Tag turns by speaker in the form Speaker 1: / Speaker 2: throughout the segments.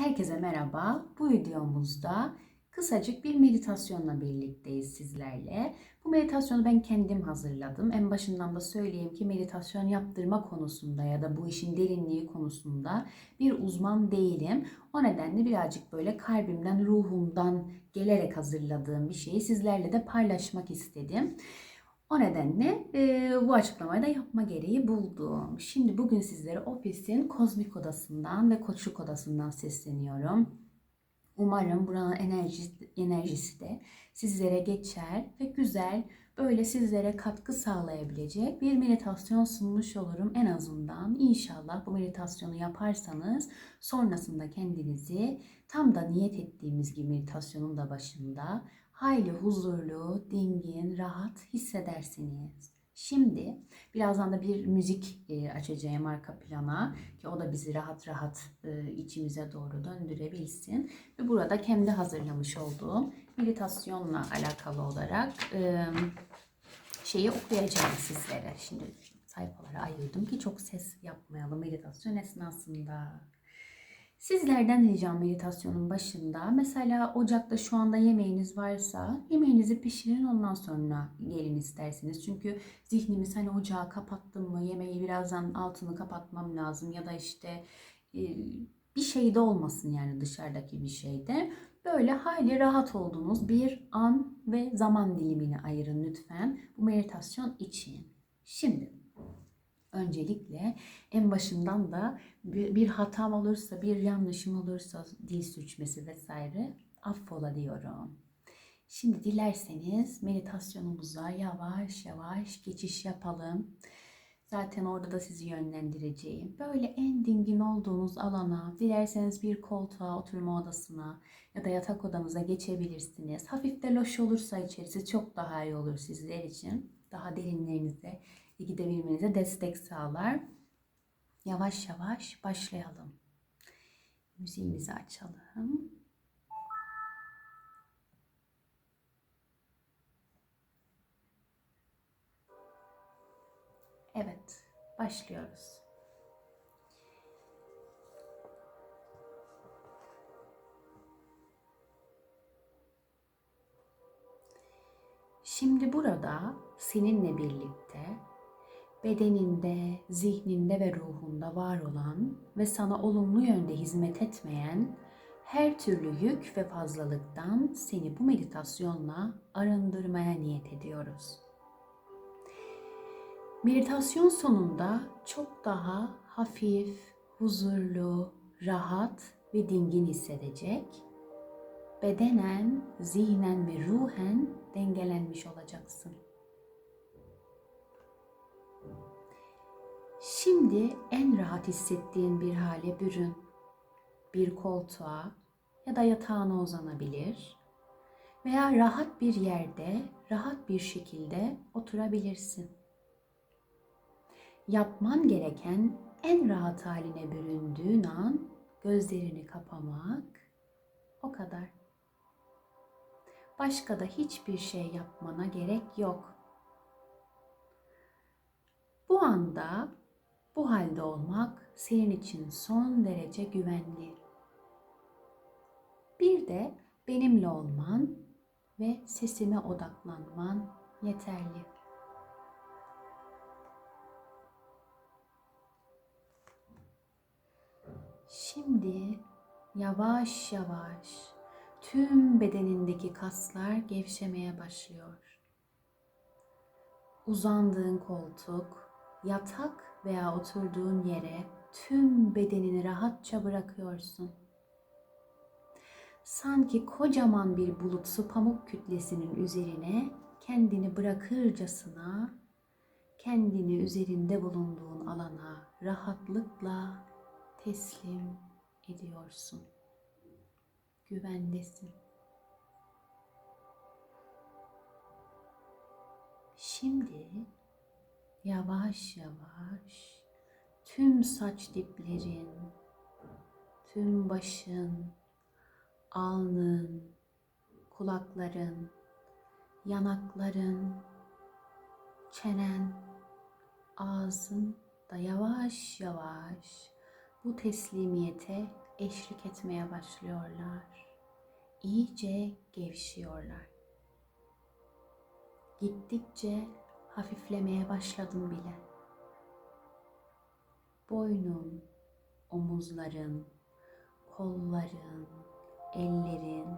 Speaker 1: Herkese merhaba. Bu videomuzda kısacık bir meditasyonla birlikteyiz sizlerle. Bu meditasyonu ben kendim hazırladım. En başından da söyleyeyim ki meditasyon yaptırma konusunda ya da bu işin derinliği konusunda bir uzman değilim. O nedenle birazcık böyle kalbimden, ruhumdan gelerek hazırladığım bir şeyi sizlerle de paylaşmak istedim. O nedenle e, bu açıklamayı da yapma gereği buldum. Şimdi bugün sizlere ofisin kozmik odasından ve koçluk odasından sesleniyorum. Umarım buranın enerjisi, enerjisi de sizlere geçer ve güzel böyle sizlere katkı sağlayabilecek bir meditasyon sunmuş olurum en azından. İnşallah bu meditasyonu yaparsanız sonrasında kendinizi tam da niyet ettiğimiz gibi meditasyonun da başında hayli huzurlu, dingin, rahat hissedersiniz. Şimdi birazdan da bir müzik e, açacağım arka plana ki o da bizi rahat rahat e, içimize doğru döndürebilsin. Ve burada kendi hazırlamış olduğum meditasyonla alakalı olarak e, şeyi okuyacağım sizlere. Şimdi sayfalara ayırdım ki çok ses yapmayalım meditasyon esnasında. Sizlerden ricam meditasyonun başında mesela ocakta şu anda yemeğiniz varsa yemeğinizi pişirin ondan sonra gelin isterseniz. Çünkü zihnimiz hani ocağı kapattım mı yemeği birazdan altını kapatmam lazım ya da işte e, bir şey de olmasın yani dışarıdaki bir şeyde. Böyle hayli rahat olduğunuz bir an ve zaman dilimini ayırın lütfen bu meditasyon için. Şimdi öncelikle en başından da bir, bir hatam olursa, bir yanlışım olursa dil sürçmesi vesaire affola diyorum. Şimdi dilerseniz meditasyonumuza yavaş yavaş geçiş yapalım. Zaten orada da sizi yönlendireceğim. Böyle en dingin olduğunuz alana, dilerseniz bir koltuğa, oturma odasına ya da yatak odanıza geçebilirsiniz. Hafif de loş olursa içerisi çok daha iyi olur sizler için. Daha derinlerinize gidebilmenize destek sağlar. Yavaş yavaş başlayalım. Müziğimizi açalım. Evet, başlıyoruz. Şimdi burada seninle birlikte bedeninde, zihninde ve ruhunda var olan ve sana olumlu yönde hizmet etmeyen her türlü yük ve fazlalıktan seni bu meditasyonla arındırmaya niyet ediyoruz. Meditasyon sonunda çok daha hafif, huzurlu, rahat ve dingin hissedecek. Bedenen, zihnen ve ruhen dengelenmiş olacaksın. Şimdi en rahat hissettiğin bir hale bürün. Bir koltuğa ya da yatağına uzanabilir veya rahat bir yerde, rahat bir şekilde oturabilirsin. Yapman gereken en rahat haline büründüğün an gözlerini kapamak o kadar. Başka da hiçbir şey yapmana gerek yok. Bu anda bu halde olmak senin için son derece güvenli. Bir de benimle olman ve sesime odaklanman yeterli. Şimdi yavaş yavaş tüm bedenindeki kaslar gevşemeye başlıyor. Uzandığın koltuk, yatak veya oturduğun yere tüm bedenini rahatça bırakıyorsun. Sanki kocaman bir bulutsu pamuk kütlesinin üzerine kendini bırakırcasına kendini üzerinde bulunduğun alana rahatlıkla teslim ediyorsun. Güvendesin. Şimdi yavaş yavaş tüm saç diplerin, tüm başın, alnın, kulakların, yanakların, çenen, ağzın da yavaş yavaş bu teslimiyete eşlik etmeye başlıyorlar. İyice gevşiyorlar. Gittikçe hafiflemeye başladım bile. Boynun, omuzların, kolların, ellerin,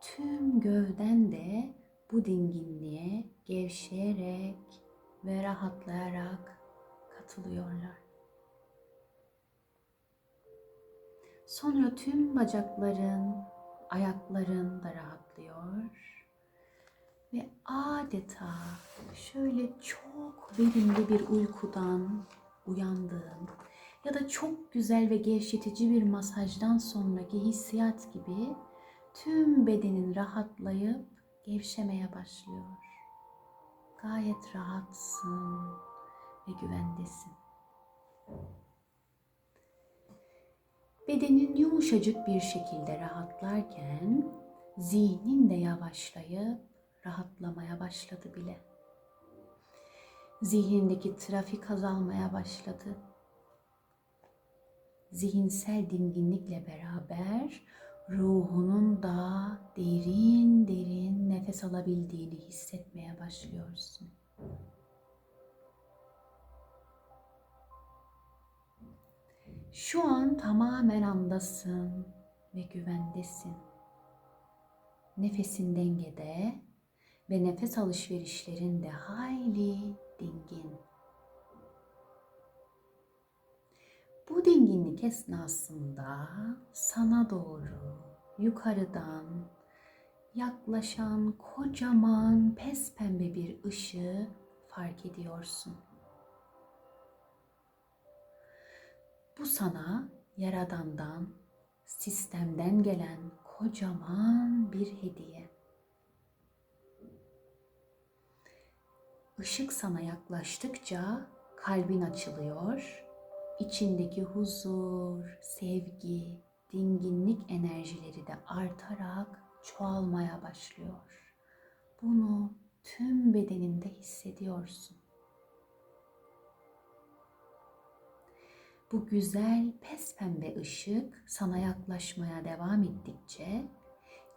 Speaker 1: tüm gövden de bu dinginliğe gevşeyerek ve rahatlayarak katılıyorlar. Sonra tüm bacakların, ayakların da rahatlıyor. Ve adeta şöyle çok verimli bir uykudan uyandığın ya da çok güzel ve gevşetici bir masajdan sonraki hissiyat gibi tüm bedenin rahatlayıp gevşemeye başlıyor. Gayet rahatsın ve güvendesin. Bedenin yumuşacık bir şekilde rahatlarken zihnin de yavaşlayıp rahatlamaya başladı bile. Zihnindeki trafik azalmaya başladı. Zihinsel dinginlikle beraber ruhunun da derin derin nefes alabildiğini hissetmeye başlıyorsun. Şu an tamamen andasın ve güvendesin. Nefesin dengede ve nefes alışverişlerin de hayli dingin. Bu dinginlik esnasında sana doğru yukarıdan yaklaşan kocaman pes pembe bir ışığı fark ediyorsun. Bu sana Yaradan'dan, sistemden gelen kocaman bir hediye. Işık sana yaklaştıkça kalbin açılıyor, içindeki huzur, sevgi, dinginlik enerjileri de artarak çoğalmaya başlıyor. Bunu tüm bedeninde hissediyorsun. Bu güzel pes pembe ışık sana yaklaşmaya devam ettikçe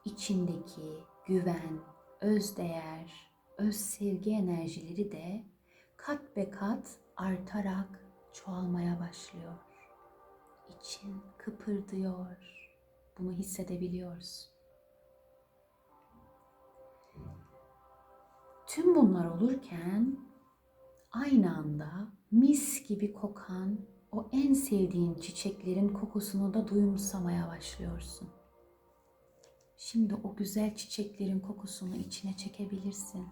Speaker 1: içindeki güven, özdeğer, öz sevgi enerjileri de kat be kat artarak çoğalmaya başlıyor. İçin kıpırdıyor. Bunu hissedebiliyoruz. Tüm bunlar olurken aynı anda mis gibi kokan o en sevdiğin çiçeklerin kokusunu da duyumsamaya başlıyorsun. Şimdi o güzel çiçeklerin kokusunu içine çekebilirsin.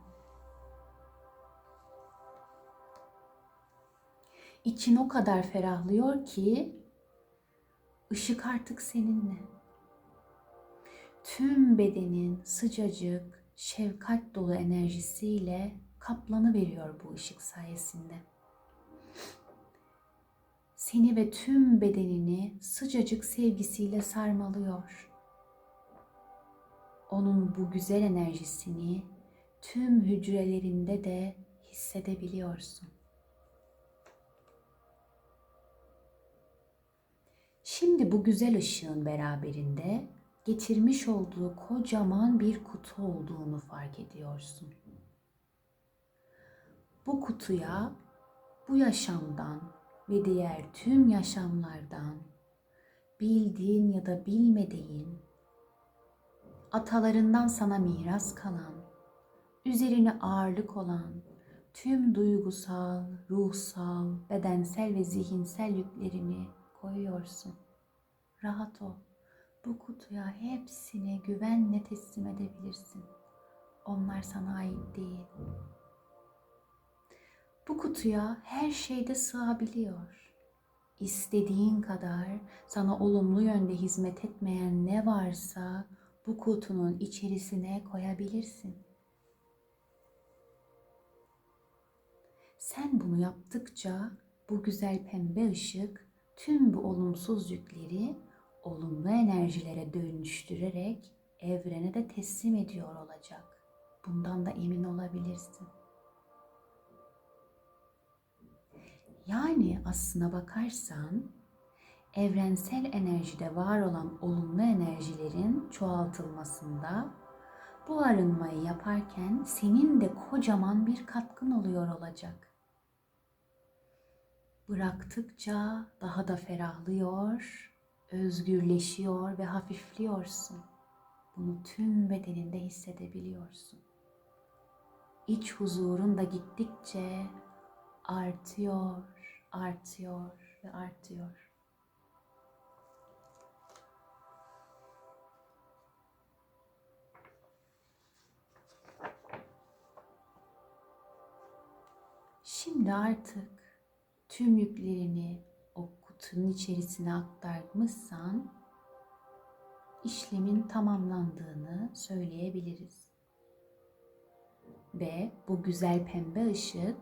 Speaker 1: İçin o kadar ferahlıyor ki ışık artık seninle. Tüm bedenin sıcacık, şefkat dolu enerjisiyle kaplanı veriyor bu ışık sayesinde. Seni ve tüm bedenini sıcacık sevgisiyle sarmalıyor. Onun bu güzel enerjisini tüm hücrelerinde de hissedebiliyorsun. Şimdi bu güzel ışığın beraberinde getirmiş olduğu kocaman bir kutu olduğunu fark ediyorsun. Bu kutuya bu yaşamdan ve diğer tüm yaşamlardan bildiğin ya da bilmediğin atalarından sana miras kalan, üzerine ağırlık olan tüm duygusal, ruhsal, bedensel ve zihinsel yüklerini koyuyorsun. Rahat ol. Bu kutuya hepsini güvenle teslim edebilirsin. Onlar sana ait değil. Bu kutuya her şeyde sığabiliyor. İstediğin kadar sana olumlu yönde hizmet etmeyen ne varsa bu kutunun içerisine koyabilirsin. Sen bunu yaptıkça bu güzel pembe ışık tüm bu olumsuz yükleri olumlu enerjilere dönüştürerek evrene de teslim ediyor olacak. Bundan da emin olabilirsin. Yani aslına bakarsan evrensel enerjide var olan olumlu enerjilerin çoğaltılmasında bu arınmayı yaparken senin de kocaman bir katkın oluyor olacak. Bıraktıkça daha da ferahlıyor, özgürleşiyor ve hafifliyorsun. Bunu tüm bedeninde hissedebiliyorsun. İç huzurun da gittikçe artıyor, artıyor ve artıyor. Şimdi artık tüm yüklerini kutunun içerisine aktarmışsan işlemin tamamlandığını söyleyebiliriz. Ve bu güzel pembe ışık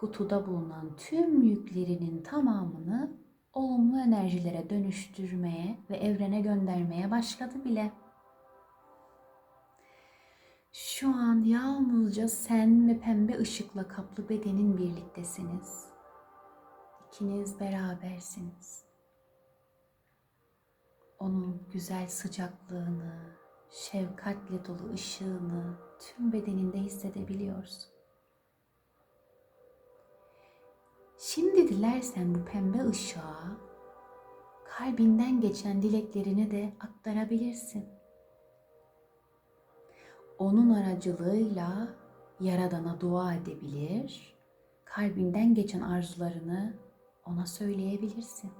Speaker 1: kutuda bulunan tüm yüklerinin tamamını olumlu enerjilere dönüştürmeye ve evrene göndermeye başladı bile. Şu an yalnızca sen ve pembe ışıkla kaplı bedenin birliktesiniz. İkiniz berabersiniz. Onun güzel sıcaklığını, şefkatle dolu ışığını tüm bedeninde hissedebiliyorsun. Şimdi dilersen bu pembe ışığa kalbinden geçen dileklerini de aktarabilirsin. Onun aracılığıyla Yaradan'a dua edebilir, kalbinden geçen arzularını ona söyleyebilirsin.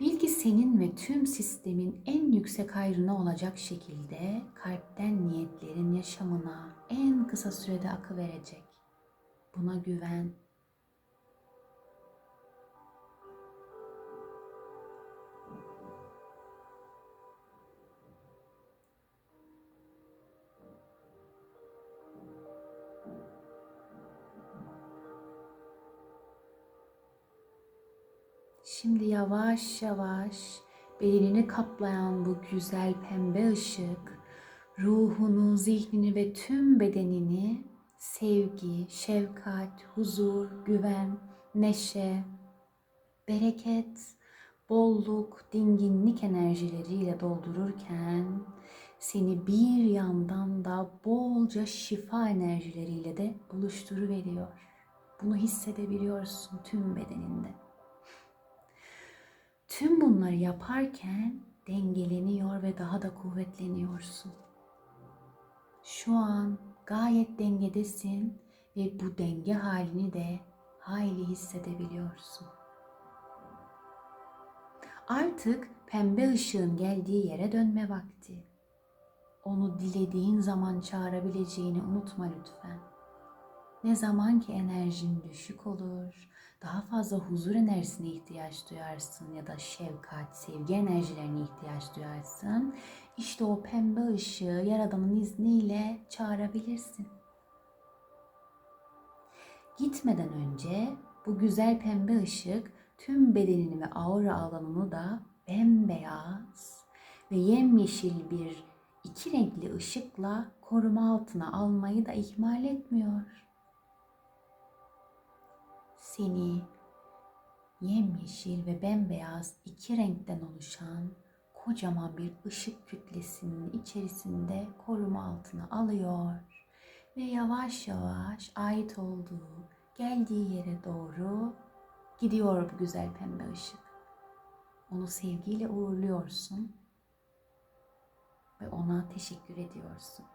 Speaker 1: Bilgi senin ve tüm sistemin en yüksek hayrına olacak şekilde kalpten niyetlerin yaşamına en kısa sürede akı verecek. Buna güven. Şimdi yavaş yavaş bedenini kaplayan bu güzel pembe ışık ruhunu, zihnini ve tüm bedenini sevgi, şefkat, huzur, güven, neşe, bereket, bolluk, dinginlik enerjileriyle doldururken seni bir yandan da bolca şifa enerjileriyle de buluşturuveriyor. Bunu hissedebiliyorsun tüm bedeninde. Tüm bunları yaparken dengeleniyor ve daha da kuvvetleniyorsun. Şu an gayet dengedesin ve bu denge halini de hayli hissedebiliyorsun. Artık pembe ışığın geldiği yere dönme vakti. Onu dilediğin zaman çağırabileceğini unutma lütfen. Ne zaman ki enerjin düşük olur, daha fazla huzur enerjisine ihtiyaç duyarsın ya da şefkat, sevgi enerjilerine ihtiyaç duyarsın. İşte o pembe ışığı Yaradan'ın izniyle çağırabilirsin. Gitmeden önce bu güzel pembe ışık tüm bedenini ve aura alanını da bembeyaz ve yemyeşil bir iki renkli ışıkla koruma altına almayı da ihmal etmiyor seni yemyeşil ve bembeyaz iki renkten oluşan kocaman bir ışık kütlesinin içerisinde koruma altına alıyor ve yavaş yavaş ait olduğu, geldiği yere doğru gidiyor bu güzel pembe ışık. Onu sevgiyle uğurluyorsun ve ona teşekkür ediyorsun.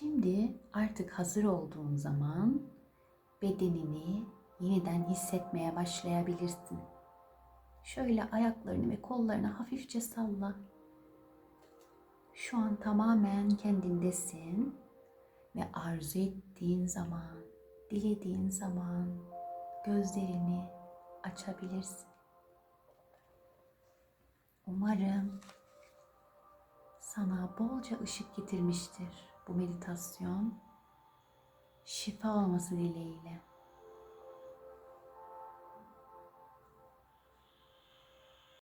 Speaker 1: Şimdi artık hazır olduğun zaman bedenini yeniden hissetmeye başlayabilirsin. Şöyle ayaklarını ve kollarını hafifçe salla. Şu an tamamen kendindesin ve arzu ettiğin zaman, dilediğin zaman gözlerini açabilirsin. Umarım sana bolca ışık getirmiştir bu meditasyon şifa olması dileğiyle.